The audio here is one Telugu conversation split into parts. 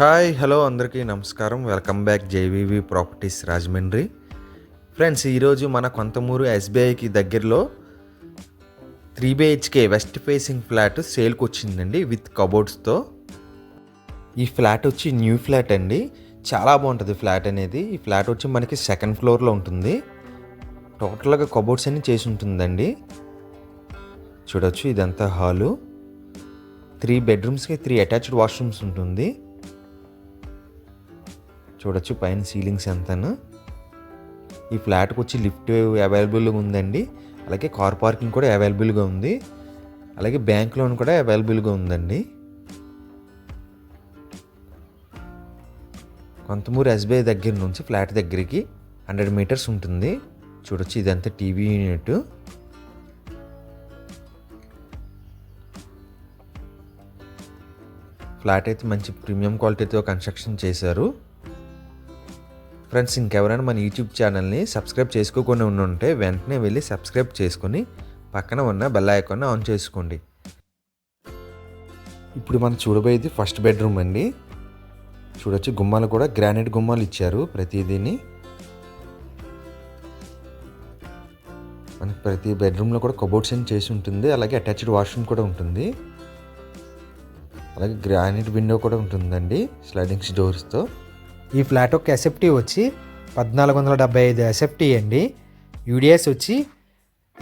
హాయ్ హలో అందరికీ నమస్కారం. Welcome back JVV properties Rajahmundry. Friends ఈరోజు మన కొంతమూరు ఎస్బీఐకి దగ్గరలో three BHK west facing flat సేల్కి వచ్చిందండి విత్ కబోర్డ్స్తో. ఈ ఫ్లాట్ వచ్చి న్యూ ఫ్లాట్ అండి. చాలా బాగుంటుంది ఫ్లాట్ అనేది. ఈ ఫ్లాట్ వచ్చి మనకి సెకండ్ ఫ్లోర్లో ఉంటుంది. టోటల్గా కబోర్డ్స్ అన్ని చేసి ఉంటుందండి. చూడొచ్చు ఇదంతా హాలు. త్రీ బెడ్రూమ్స్కి త్రీ అటాచ్డ్ వాష్రూమ్స్ ఉంటుంది. చూడొచ్చు పైన సీలింగ్స్ ఎంతను. ఈ ఫ్లాట్కి వచ్చి లిఫ్ట్ అవైలబుల్గా ఉందండి. అలాగే కార్ పార్కింగ్ కూడా అవైలబుల్గా ఉంది. అలాగే బ్యాంక్ లోన్ కూడా అవైలబుల్గా ఉందండి. కొంతమూరు ఎస్బీఐ దగ్గర నుంచి ఫ్లాట్ దగ్గరికి హండ్రెడ్ మీటర్స్ ఉంటుంది. చూడొచ్చు ఇదంతా టీవీ యూనిట్. ఫ్లాట్ అయితే మంచి ప్రీమియం క్వాలిటీతో కన్స్ట్రక్షన్ చేశారు. ఫ్రెండ్స్ ఇంకెవరైనా మన యూట్యూబ్ ఛానల్ని సబ్స్క్రైబ్ చేసుకోకుండా ఉంటే వెంటనే వెళ్ళి సబ్స్క్రైబ్ చేసుకొని పక్కన ఉన్న బెల్ ఐకాన్ ఆన్ చేసుకోండి. ఇప్పుడు మనం చూడబోయేది ఫస్ట్ బెడ్రూమ్ అండి. చూడొచ్చు గుమ్మాలు కూడా గ్రానైట్ గుమ్మాలు ఇచ్చారు ప్రతిదీని. మనకి ప్రతి బెడ్రూమ్లో కూడా కబోర్డ్స్ అని చేసి ఉంటుంది. అలాగే అటాచ్డ్ వాష్రూమ్ కూడా ఉంటుంది. అలాగే గ్రానైట్ విండో కూడా ఉంటుందండి స్లైడింగ్స్ డోర్స్తో. ఈ ఫ్లాట్ ఒక ఎస్ఎఫ్టీ వచ్చి పద్నాలుగు వందల డెబ్బై ఐదు ఎస్ఎఫ్టీ అండి. యూడిఎస్ వచ్చి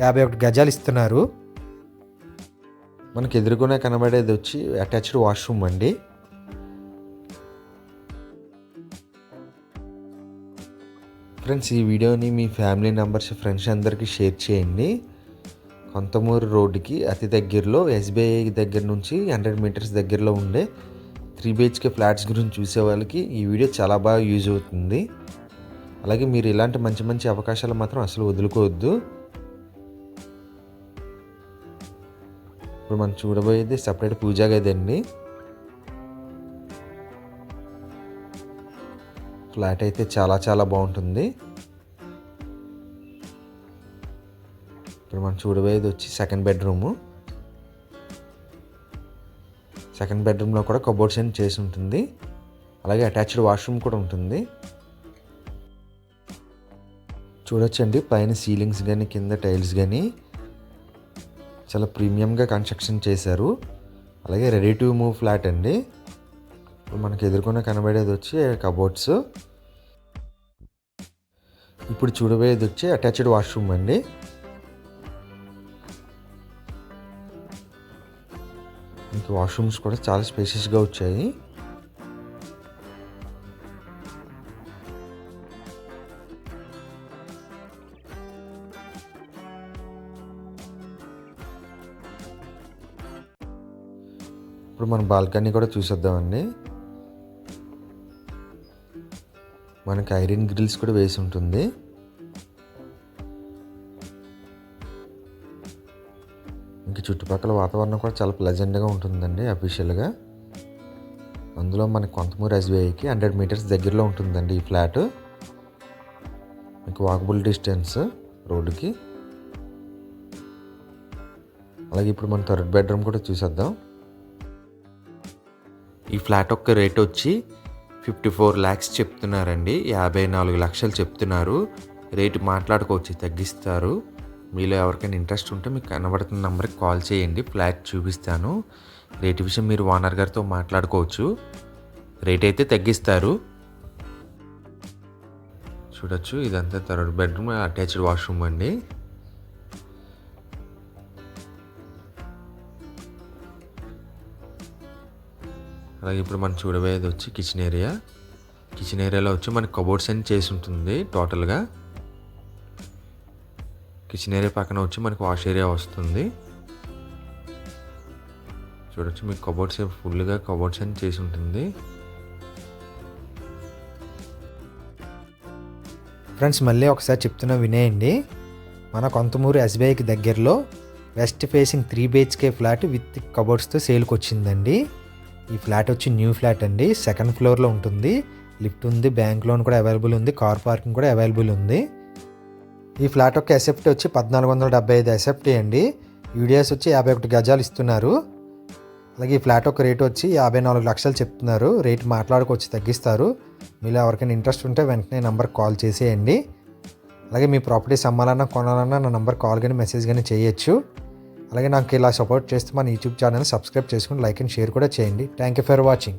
యాభై ఒకటి గజాలు ఇస్తున్నారు. మనకి ఎదురుగానే కనబడేది వచ్చి అటాచ్డ్ వాష్రూమ్ అండి. ఫ్రెండ్స్ ఈ వీడియోని మీ ఫ్యామిలీ మెంబర్స్ ఫ్రెండ్స్ అందరికీ షేర్ చేయండి. కొంతమూరు రోడ్డుకి అతి దగ్గరలో ఎస్బీఐ దగ్గర నుంచి హండ్రెడ్ మీటర్స్ దగ్గరలో ఉండే త్రీ బిహెచ్కే ఫ్లాట్స్ గురించి చూసే వాళ్ళకి ఈ వీడియో చాలా బాగా యూజ్ అవుతుంది. అలాగే మీరు ఇలాంటి మంచి మంచి అవకాశాలు మాత్రం అసలు వదులుకోవద్దు. ఇప్పుడు మనం చూడబోయేది సపరేట్ పూజా గది అండి. ఫ్లాట్ అయితే చాలా చాలా బాగుంటుంది. ఇప్పుడు మనం చూడబోయేది వచ్చి సెకండ్ బెడ్రూము సెకండ్ బెడ్రూమ్లో కూడా కబోర్డ్స్ అని చేసి ఉంటుంది. అలాగే అటాచ్డ్ వాష్రూమ్ కూడా ఉంటుంది. చూడొచ్చండి పైన సీలింగ్స్ కానీ కింద టైల్స్ కానీ చాలా ప్రీమియంగా కన్స్ట్రక్షన్ చేశారు. అలాగే రెడీ టు మూవ్ ఫ్లాట్ అండి. ఇప్పుడు ఎదుర్కొన్న కనబడేది వచ్చి కబోర్డ్స్. ఇప్పుడు చూడబోయేది వచ్చి అటాచ్డ్ వాష్రూమ్ అండి. మనకి వాష్రూమ్స్ కూడా చాలా స్పేషియస్గా వచ్చాయి. ఇప్పుడు మన బాల్కనీ కూడా చూసేద్దామండి. మనకి ఐరన్ గ్రిల్స్ కూడా వేసి ఉంటుంది. చుట్టుపక్కల వాతావరణం కూడా చాలా ప్లెజెంట్గా ఉంటుందండి అఫీషియల్గా అందులో మనకి కొంతమూరు ఎస్బీఐకి హండ్రెడ్ మీటర్స్ దగ్గరలో ఉంటుందండి ఈ ఫ్లాట్. మీకు వాకబుల్ డిస్టెన్స్ రోడ్డుకి. అలాగే ఇప్పుడు మన థర్డ్ బెడ్రూమ్ కూడా చూసేద్దాం. ఈ ఫ్లాట్ యొక్క రేట్ వచ్చి ఫిఫ్టీ ఫోర్ ల్యాక్స్ చెప్తున్నారండి యాభై నాలుగు లక్షలు చెప్తున్నారు. రేటు మాట్లాడుకోవచ్చు తగ్గిస్తారు. మీలో ఎవరికైనా ఇంట్రెస్ట్ ఉంటే మీకు కనబడుతున్న నెంబర్కి కాల్ చేయండి. ఫ్లాట్ చూపిస్తాను. రేట్ విషయం మీరు ఓనర్ గారితో మాట్లాడుకోవచ్చు. రేట్ అయితే తగ్గిస్తారు. చూడొచ్చు ఇదంతా థర్డ్ బెడ్రూమ్ అటాచ్డ్ వాష్రూమ్ అండి. అలాగే ఇప్పుడు మనం చూడబోయేది వచ్చి కిచెన్ ఏరియా. కిచెన్ ఏరియాలో వచ్చి మనకి కబోర్డ్స్ అన్ని చేసి ఉంటుంది టోటల్గా. కిచెన్ ఏరియా పక్కన వచ్చి మనకి వాష్ ఏరియా వస్తుంది. చూడొచ్చు మీకు కబోర్డ్స్ ఫుల్గా కబోర్డ్స్ అని చేసి ఉంటుంది. ఫ్రెండ్స్ మళ్ళీ ఒకసారి చెప్తున్నా వినేయండి. మన కొంతమూరు ఎస్బీఐకి దగ్గరలో west facing three BHK flat with కబోర్డ్స్తో సేల్కి వచ్చిందండి. ఈ ఫ్లాట్ వచ్చి న్యూ ఫ్లాట్ అండి. సెకండ్ ఫ్లోర్లో ఉంటుంది. లిఫ్ట్ ఉంది బ్యాంక్ లోన్ కూడా అవైలబుల్ ఉంది కార్ పార్కింగ్ కూడా అవైలబుల్ ఉంది. ఈ ఫ్లాట్ యొక్క ఎసెప్ట్ వచ్చి పద్నాలుగు వందల డెబ్బై ఐదు ఎసెప్ట్ అండి. యూడిఎస్ వచ్చి యాభై ఒకటి గజాలు ఇస్తున్నారు. అలాగే ఈ ఫ్లాట్ ఒక రేట్ వచ్చి యాభై నాలుగు లక్షలు చెప్తున్నారు. రేట్ మాట్లాడుకొచ్చి తగ్గిస్తారు. మీలో ఎవరికైనా ఇంట్రెస్ట్ ఉంటే వెంటనే నంబర్ కాల్ చేసేయండి. అలాగే మీ ప్రాపర్టీస్ అమ్మాలన్నా కొనాలన్నా నా నంబర్ కాల్ కానీ మెసేజ్ కానీ చేయొచ్చు. అలాగే నాకు ఇలా సపోర్ట్ చేస్తే మన యూట్యూబ్ ఛానల్ సబ్స్క్రైబ్ చేసుకుని లైక్ అండ్ షేర్ కూడా చేయండి. Thank you for watching